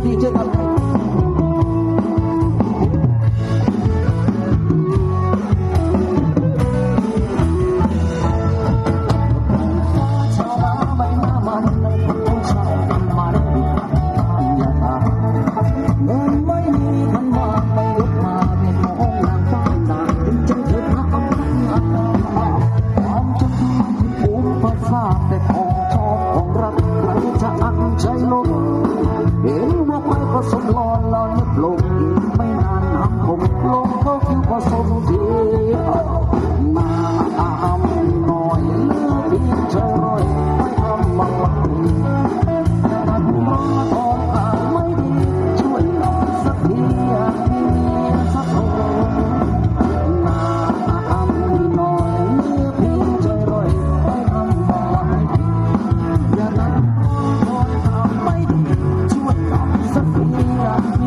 with each other.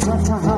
Tchau, tchau.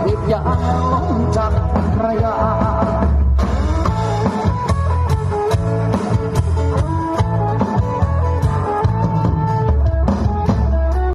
ยานจากระยา